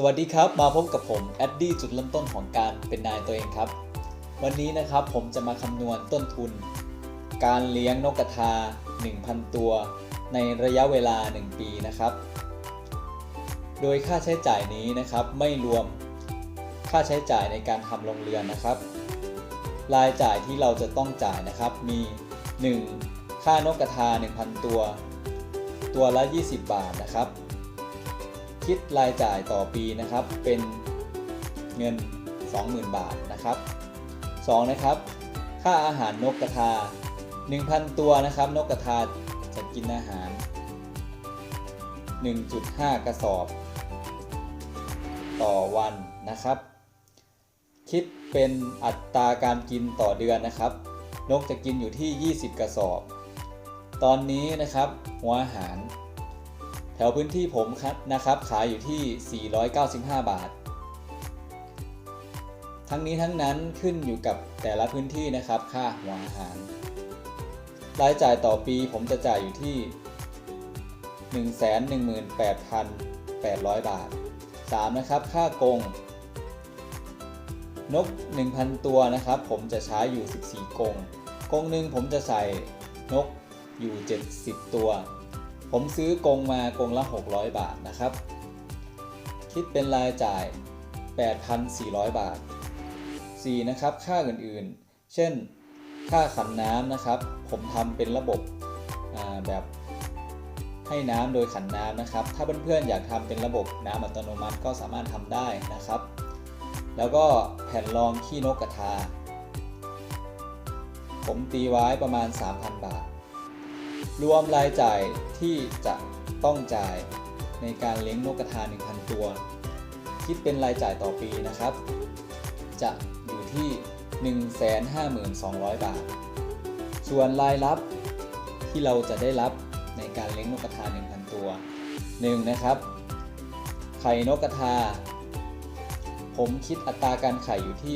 สวัสดีครับ มาพบกับผมแอดดี้จุดเริ่มต้นของการเป็นนายตัวเองครับ วันนี้นะครับผมจะมาคำนวณต้นทุน การเลี้ยงนกกระทา 1,000 ตัว ในระยะเวลา 1 ปีนะครับ โดยค่าใช้จ่ายนี้นะครับไม่รวมค่าใช้จ่ายในการทำโรงเรือนนะครับ รายจ่ายที่เราจะต้องจ่ายนะครับมี 1. ค่านกกระทา 1,000 ตัว ตัวละ 20 บาทนะครับ คิดรายจ่ายต่อปีนะครับ เป็นเงิน 20,000 บาทนะครับ 2. นะครับ ค่าอาหารนกกระทา 1,000 ตัวนะครับ นกกระทาจะกินอาหาร 1.5 กระสอบ ต่อวันนะครับ คิดเป็นอัตราการกินต่อเดือนนะครับ นกจะกินอยู่ที่ 20 กระสอบ ตอนนี้นะครับหัวอาหาร แถวพื้นที่ผมครับนะครับขายอยู่ที่ 495 บาท ทั้งนี้ทั้งนั้นขึ้นอยู่กับแต่ละพื้นที่นะครับค่าหัวอาหาร รายจ่ายต่อปีผมจะจ่ายอยู่ที่ 118,800 บาท 3. นะครับค่ากง นก 1,000 ตัวนะครับ ผมจะใช้อยู่ 14 กง กงหนึ่งผมจะใส่นกอยู่ 70 ตัว ผมซื้อกงมากงละ 600 บาทนะครับ คิดเป็นรายจ่าย 8,400 บาท 4. นะครับ ค่าอื่นๆ เช่น ค่าขันน้ำนะครับ ผมทำเป็นระบบแบบให้น้ำโดยขันน้ำนะครับ ถ้าเพื่อนๆอยากทำเป็นระบบน้ำอัตโนมัติก็สามารถทำได้นะครับ แล้วก็แผ่นรองขี้นกกระทา ผมตีไว้ประมาณ 3,000 บาท รวมรายจ่ายที่จะต้องจ่ายในการเลี้ยงนกกระทา 1,000 ตัว คิดเป็นรายจ่ายต่อปีนะครับ จะอยู่ที่ 152,000 บาท ส่วนรายรับที่เราจะได้รับในการเลี้ยงนกกระทา 1,000 ตัว 1. นะครับ ไข่นกกระทา ผมคิดอัตราการไข่อยู่ที่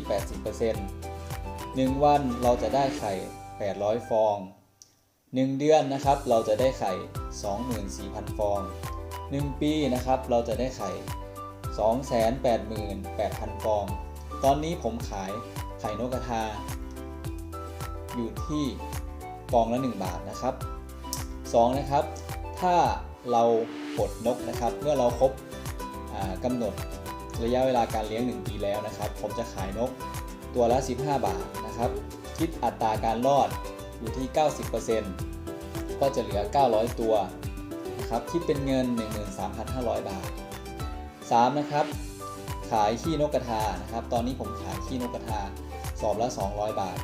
80% 1 วันเราจะได้ไข่ 800 ฟอง 1 เดือนนะครับเราจะได้ไข่ 24,000 ฟอง 1 ปีนะครับเราจะได้ไข่ 288,000 ฟอง ตอนนี้ผมขายไข่นกกระทา อยู่ที่ฟองละ 1 บาทนะครับ 2 นะครับ ถ้าเราปลดนกนะครับ เมื่อเราครบกำหนดระยะเวลาการเลี้ยง 1 ปีแล้วนะครับ ผมจะขายนกตัวละ 15 บาทนะครับ คิดอัตราการรอด อยู่ที่ 90%ก็จะเหลือ 900 ตัวนะครับคิดเป็นเงิน 13,500 บาท 3 นะครับ ขายขี้นกกระทานะครับ ตอนนี้ผมขายขี้นกกระทาสอบละ 200 บาท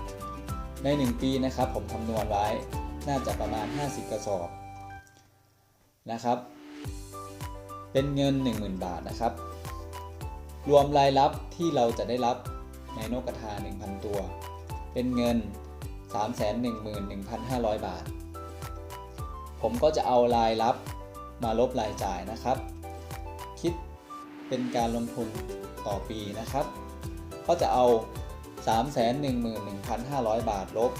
ใน 1 ปีนะครับ ผมคำนวณไว้น่าจะประมาณ 50 กระสอบนะครับ เป็นเงิน 10,000 บาทนะครับ รวมรายรับที่เราจะได้รับในนกกระทา 1,000 ตัว เป็นเงิน 311,500 บาท ผมก็จะเอารายรับมาลบรายจ่ายนะครับ คิดเป็นการลงทุนต่อปีนะครับ ก็จะเอา 311,500 บาทลบ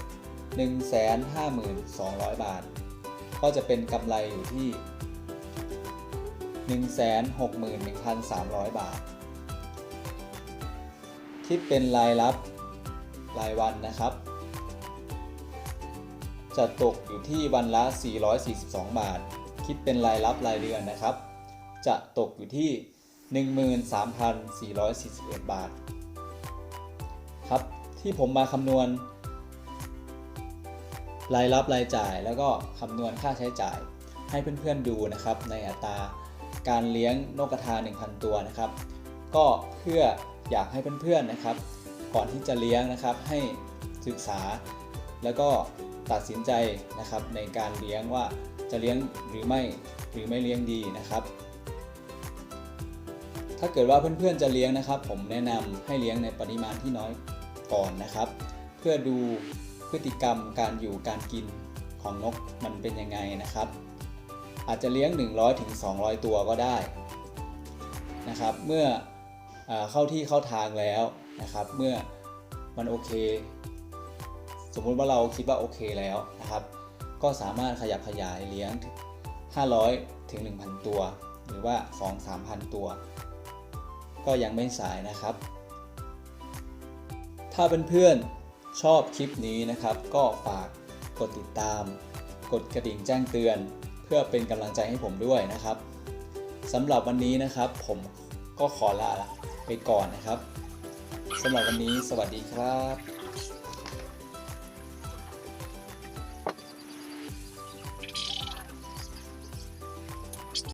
152,000 บาท ก็จะเป็นกำไรอยู่ที่ 161,300 บาท คิดเป็นรายรับรายวันนะครับ จะตกอยู่ที่วันละ 442 บาท คิดเป็นรายรับรายเดือนนะครับ จะตกอยู่ที่ 13,441 บาท ครับ ที่ผมมาคำนวณ รายรับรายจ่ายแล้วก็คำนวณค่าใช้จ่ายให้เพื่อนๆดูนะครับ ในอัตราการเลี้ยงนกกระทา 1,000 ตัวนะครับ ก็เพื่ออยากให้เพื่อนๆนะครับ ก่อนที่จะเลี้ยงนะครับให้ศึกษา แล้วก็ตัดสินใจนะครับในการเลี้ยงว่าจะเลี้ยงหรือไม่หรือไม่เลี้ยงดีนะครับ ถ้าเกิดว่าเพื่อนๆจะเลี้ยงนะครับ ผมแนะนำให้เลี้ยงในปริมาณที่น้อยก่อนนะครับ เพื่อดูพฤติกรรมการอยู่การกินของนกมันเป็นยังไงนะครับ อาจจะเลี้ยง 100ถึง200ตัวก็ได้นะครับ เมื่ออเข้าที่เข้าทางแล้วนะครับ เมื่อมันโอเค สมมุติว่าเราคิดว่าโอเคแล้วนะครับ ก็สามารถขยับขยายเลี้ยง 500 ถึง 1,000 ตัว หรือว่า 2-3,000 ตัว ก็ยังไม่สายนะครับ ถ้าเพื่อนๆชอบคลิปนี้นะครับ ก็ฝากกดติดตาม กดกระดิ่งแจ้งเตือน เพื่อเป็นกำลังใจให้ผมด้วยนะครับสำหรับวันนี้นะครับผมก็ขอลาไปก่อนนะครับสำหรับวันนี้สวัสดีครับ